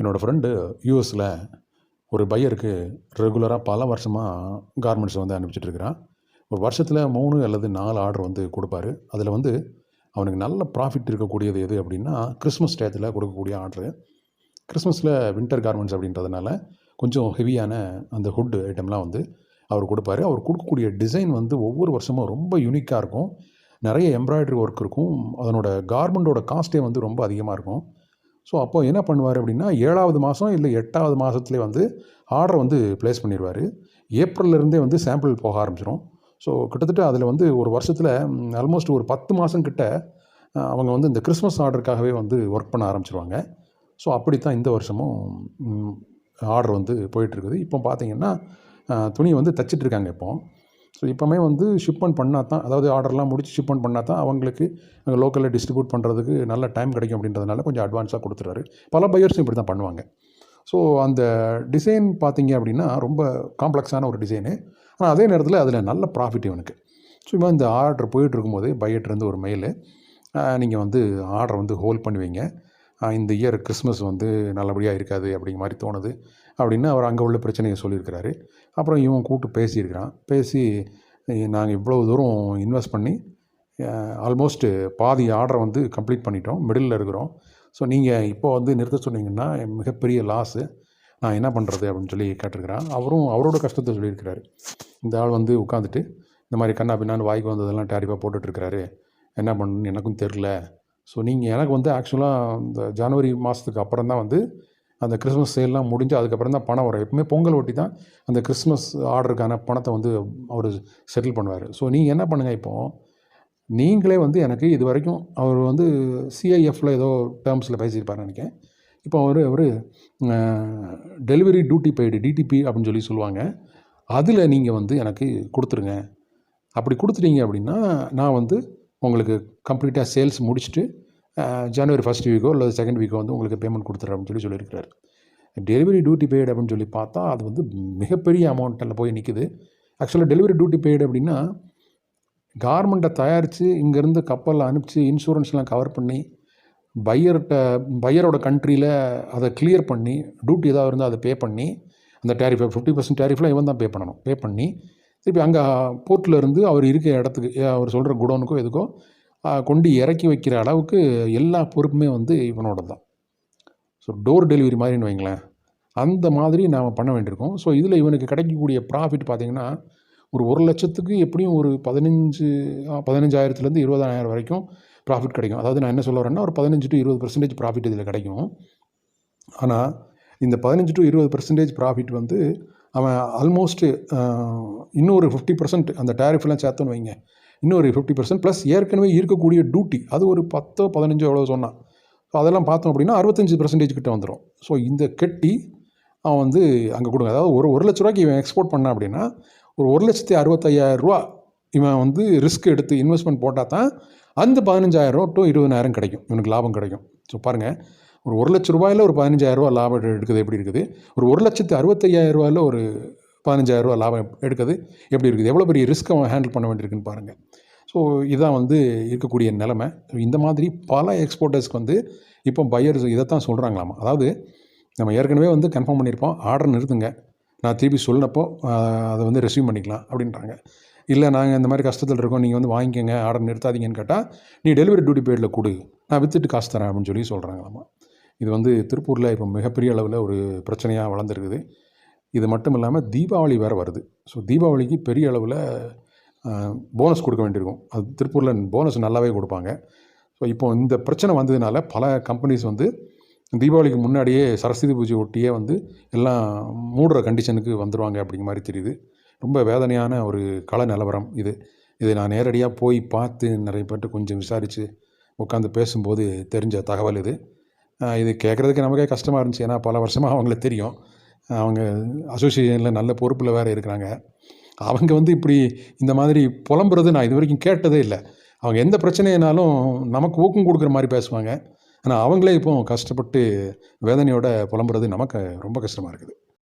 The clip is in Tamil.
என்னோடய ஃப்ரெண்டு யூஎஸில் ஒரு பையருக்கு ரெகுலராக பல வருஷமாக கார்மெண்ட்ஸ் வந்து அனுப்பிச்சிட்ருக்கிறான் ஒரு வருஷத்தில் மூணு அல்லது நாலு ஆர்டர் வந்து கொடுப்பாரு. அதில் வந்து அவனுக்கு நல்ல ப்ராஃபிட் இருக்கக்கூடியது எது அப்படின்னா கிறிஸ்மஸ் டயத்தில் கொடுக்கக்கூடிய ஆர்டரு கிறிஸ்மஸில் வின்டர் கார்மெண்ட்ஸ் அப்படின்றதுனால கொஞ்சம் ஹெவியான அந்த ஹுட் ஐட்டம்லாம் வந்து அவர் கொடுப்பாரு. அவர் கொடுக்கக்கூடிய டிசைன் வந்து ஒவ்வொரு வருஷமும் ரொம்ப யூனிக்காக இருக்கும். நிறைய எம்ப்ராய்டரி ஒர்க் இருக்கும். அதனோட கார்மெண்ட்டோட காஸ்ட்டே வந்து ரொம்ப அதிகமாக இருக்கும். ஸோ அப்போது என்ன பண்ணுவார் அப்படின்னா ஏழாவது மாதம் இல்லை எட்டாவது மாதத்துலேயே வந்து ஆர்டர் வந்து ப்ளேஸ் பண்ணிடுவார் ஏப்ரல்லேருந்தே வந்து சாம்பிள் போக ஆரம்பிச்சிடும் ஸோ கிட்டத்தட்ட அதில் வந்து ஒரு வருஷத்தில் ஆல்மோஸ்ட் ஒரு பத்து மாதம் கிட்ட அவங்க வந்து இந்த கிறிஸ்மஸ் ஆர்டருக்காகவே வந்து ஒர்க் பண்ண ஆரம்பிச்சிருவாங்க. ஸோ அப்படித்தான் இந்த வருஷமும் ஆர்டர் வந்து போயிட்டுருக்குது இப்போ பார்த்தீங்கன்னா துணி வந்து தச்சிட்டு இருக்காங்க இப்போ. ஸோ இப்போமே வந்து ஷிப்மெண்ட் பண்ணால் தான் அதாவது ஆர்டர்லாம் முடித்து ஷிப்மெண்ட் பண்ணால் தான் அவங்களுக்கு அங்கே லோக்கலில் டிஸ்ட்ரிபியூட் பண்ணுறதுக்கு நல்ல டைம் கிடைக்கும் அப்படின்றதுனால கொஞ்சம் அட்வான்ஸாக கொடுத்துறாரு பல பையர்ஸும் இப்படி தான் பண்ணுவாங்க. ஸோ அந்த டிசைன் பார்த்தீங்க அப்படின்னா ரொம்ப காம்ப்ளெக்ஸான ஒரு டிசைனு ஆனால் அதே நேரத்தில் அதில் நல்ல ப்ராஃபிட் இவனுக்கு. ஸோ இப்போ இந்த ஆர்டர் போயிட்டு இருக்கும்போது பையட்லேருந்து ஒரு மெயிலு நீங்கள் வந்து ஆர்டர் வந்து ஹோல்ட் பண்ணுவீங்க. இந்த இயர் கிறிஸ்மஸ் வந்து நல்லபடியாக இருக்காது அப்படிங்கிற மாதிரி தோணுது. அப்படின்னு அவர் அங்கே உள்ள பிரச்சனையை சொல்லியிருக்கிறாரு. அப்புறம் இவன் கூப்பிட்டு பேசியிருக்கிறான். பேசி நாங்கள் இவ்வளோ தூரம் இன்வெஸ்ட் பண்ணி ஆல்மோஸ்ட்டு பாதி ஆர்டரை வந்து கம்ப்ளீட் பண்ணிட்டோம். மிடில் இருக்கிறோம். ஸோ நீங்கள் இப்போ வந்து நிறுத்த சொன்னீங்கன்னா மிகப்பெரிய லாஸு நான் என்ன பண்ணுறது அப்படின்னு சொல்லி கேட்டிருக்கிறான். அவரும் அவரோட கஷ்டத்தை சொல்லியிருக்கிறாரு. இந்த ஆள் வந்து உட்காந்துட்டு இந்த மாதிரி கண்ணா பின்னான்னு வாய்க்கு வந்ததெல்லாம் டேரிஃபாக போட்டுட்ருக்கிறாரு என்ன பண்ணணும்னு எனக்கும் தெரில ஸோ நீங்கள் எனக்கு வந்து ஆக்சுவலாக இந்த ஜனவரி மாதத்துக்கு அப்புறம் தான் வந்து அந்த கிறிஸ்மஸ் சேல்லாம் முடிஞ்சு அதுக்கப்புறம் தான் பணம் வரும். எப்பவுமே பொங்கல் ஒட்டி தான் அந்த கிறிஸ்மஸ் ஆர்டருக்கான பணத்தை வந்து அவர் செட்டில் பண்ணுவார். ஸோ நீங்கள் என்ன பண்ணுங்கள் இப்போது நீங்களே வந்து எனக்கு இது வரைக்கும் அவர் வந்து சிஐஎஃப்பில் ஏதோ டேர்ம்ஸில் பேசியிருப்பார் நினைக்கிறேன். இப்போ அவர் அவர் டெலிவரி டியூட்டி பெய்டு டிடிபி அப்படின்னு சொல்லி சொல்லுவாங்க. அதில் நீங்கள் வந்து எனக்கு கொடுத்துருங்க. அப்படி கொடுத்துட்டீங்க அப்படின்னா நான் வந்து உங்களுக்கு கம்ப்ளீட்டாக சேல்ஸ் முடிச்சுட்டு ஜனவரி ஃபஸ்ட் வீக்கோ இல்லை செகண்ட் வீக்கோ வந்து உங்களுக்கு பேமெண்ட் கொடுத்துட்றேன் அப்படின்னு சொல்லி சொல்லியிருக்கிறார். டெலிவரி டியூட்டி பெய்டு அப்படின்னு சொல்லி பார்த்தா அது வந்து மிகப்பெரிய அமௌண்ட்டில் போய் நிற்குது ஆக்சுவலாக டெலிவரி டியூட்டி பெய்டு அப்படின்னா கார்மெண்ட்டை தயாரித்து இங்கேருந்து கப்பலில் அனுப்பிச்சு இன்சூரன்ஸ்லாம் கவர் பண்ணி பையர்கிட்ட பையரோட கண்ட்ரியில் அதை கிளியர் பண்ணி டியூட்டி ஏதாவது இருந்தால் அதை பே பண்ணி அந்த டேரிஃபை ஃபிஃப்டி பர்சன்ட் டேரிஃபில் இவன் தான் பே பண்ணணும். பே பண்ணி திருப்பி அங்கே போர்ட்டில் இருந்து அவர் இருக்கிற இடத்துக்கு அவர் சொல்கிற குடோனுக்கோ எதுக்கோ கொண்டு இறக்கி வைக்கிற அளவுக்கு எல்லா பொறுப்புமே வந்து இவனோட தான் ஸோ டோர் டெலிவரி மாதிரின்னு வைங்களேன். அந்த மாதிரி நாம் பண்ண வேண்டியிருக்கோம். ஸோ இதில் இவனுக்கு கிடைக்கக்கூடிய ப்ராஃபிட் பார்த்திங்கன்னா ஒரு ஒரு லட்சத்துக்கு எப்படியும் ஒரு பதினஞ்சு பதினஞ்சாயிரத்துலேருந்து இருபதாயிரம் வரைக்கும் ப்ராஃபிட் கிடைக்கும். அதாவது நான் என்ன சொல்ல வரேன்னா ஒரு பதினஞ்சு டு இருபது பர்சன்டேஜ் ப்ராஃபிட் இதில் கிடைக்கும். ஆனால் இந்த பதினஞ்சு டு இருபது பர்சன்டேஜ் ப்ராஃபிட் வந்து அவன் ஆல்மோஸ்ட்டு இன்னொரு ஃபிஃப்டி பர்சன்ட் அந்த டேரிஃப்லாம் சேர்த்துன்னு வைங்க. இன்னொரு ஃபிஃப்டி பர்சன்ட் ப்ளஸ் ஏற்கனவே இருக்கக்கூடிய டியூட்டி அது ஒரு பத்தோ பதினஞ்சோ எவ்வளோ சொன்னான் ஸோ அதெல்லாம் பார்த்தோம் அப்படின்னா அறுபத்தஞ்சு பர்சன்டேஜ் கிட்ட வந்துடும் ஸோ இந்த கெட்டி அவன் வந்து அங்கே கொடுங்க. அதாவது ஒரு ஒரு லட்ச ரூபாய்க்கு இவன் எக்ஸ்போர்ட் பண்ணான் அப்படின்னா ஒரு ஒரு லட்சத்தி அறுபத்தையாயிரம் ரூபா இவன் வந்து ரிஸ்க் எடுத்து இன்வெஸ்ட்மெண்ட் போட்டால் தான் அந்த பதினஞ்சாயிரம் டு இருபதாயிரம் கிடைக்கும். இவனுக்கு லாபம் கிடைக்கும். ஸோ பாருங்கள் ஒரு ஒரு லட்ச ரூபாயில் ஒரு பதினஞ்சாயிரம் ரூபா லாபம் எடுக்கிறது எப்படி இருக்குது? ஒரு ஒரு லட்சத்து அறுபத்தையாயிரரூபாயில் ஒரு பதினஞ்சாயிரரூபா லாபம் எடுக்கிறது எப்படி இருக்குது? எவ்வளோ பெரிய ரிஸ்க் அவன் ஹேண்டில் பண்ண வேண்டியிருக்குன்னு பாருங்கள் ஸோ இதுதான் வந்து இருக்கக்கூடிய நிலமை. இந்த மாதிரி பல எக்ஸ்போர்ட்டர்ஸ்க்கு வந்து இப்போ பையர்ஸ் இதைத்தான் சொல்கிறாங்களாமா அதாவது நம்ம ஏற்கனவே வந்து கன்ஃபார்ம் பண்ணியிருப்போம் ஆர்டர் நிறுத்துங்க. நான் திருப்பி சொன்னப்போ அதை வந்து ரெசியூம் பண்ணிக்கலாம் அப்படின்றாங்க. இல்லை நாங்கள் இந்த மாதிரி கஷ்டத்தில் இருக்கோம் நீங்கள் வந்து வாங்கிக்கோங்க ஆர்டர் நிறுத்தாதீங்கன்னு கேட்டால் நீ டெலிவரி டியூட்டி பீரியடில் கொடு நான் வித்துட்டு காசு தரேன் அப்படின்னு சொல்லி சொல்கிறாங்களாமா இது வந்து திருப்பூரில் இப்போ மிகப்பெரிய அளவில் ஒரு பிரச்சனையாக வளர்ந்துருக்குது. இது மட்டும் இல்லாமல் தீபாவளி வேறு வருது. ஸோ தீபாவளிக்கு பெரிய அளவில் போனஸ் கொடுக்க வேண்டியிருக்கும். அது திருப்பூரில் போனஸ் நல்லாவே கொடுப்பாங்க. ஸோ இப்போ இந்த பிரச்சனை வந்ததுனால பல கம்பெனிஸ் வந்து தீபாவளிக்கு முன்னாடியே சரஸ்வதி பூஜை ஒட்டியே வந்து எல்லாம் மூடுற கண்டிஷனுக்கு வந்துடுவாங்க அப்படிங்கிற மாதிரி தெரியுது. ரொம்ப வேதனையான ஒரு கள நிலவரம் இது. இதை நான் நேரடியாக போய் பார்த்து நிறைய பேர்ட்ட கொஞ்சம் விசாரித்து உட்காந்து பேசும்போது தெரிஞ்ச தகவல் இது. இது கேட்குறதுக்கு நமக்கே கஷ்டமாக இருந்துச்சு. ஏன்னா பல வருஷமாக அவங்கள தெரியும். அவங்க அசோசியேஷனில் நல்ல பொறுப்பில் வேறு இருக்கிறாங்க. அவங்க வந்து இப்படி இந்த மாதிரி புலம்புறது நான் இது வரைக்கும் கேட்டதே இல்லை. அவங்க எந்த பிரச்சனைனாலும் நமக்கு ஊக்கம் கொடுக்குற மாதிரி பேசுவாங்க. ஆனால் அவங்களே இப்போ கஷ்டப்பட்டு வேதனையோட புலம்புறது நமக்கு ரொம்ப கஷ்டமாக இருக்குது.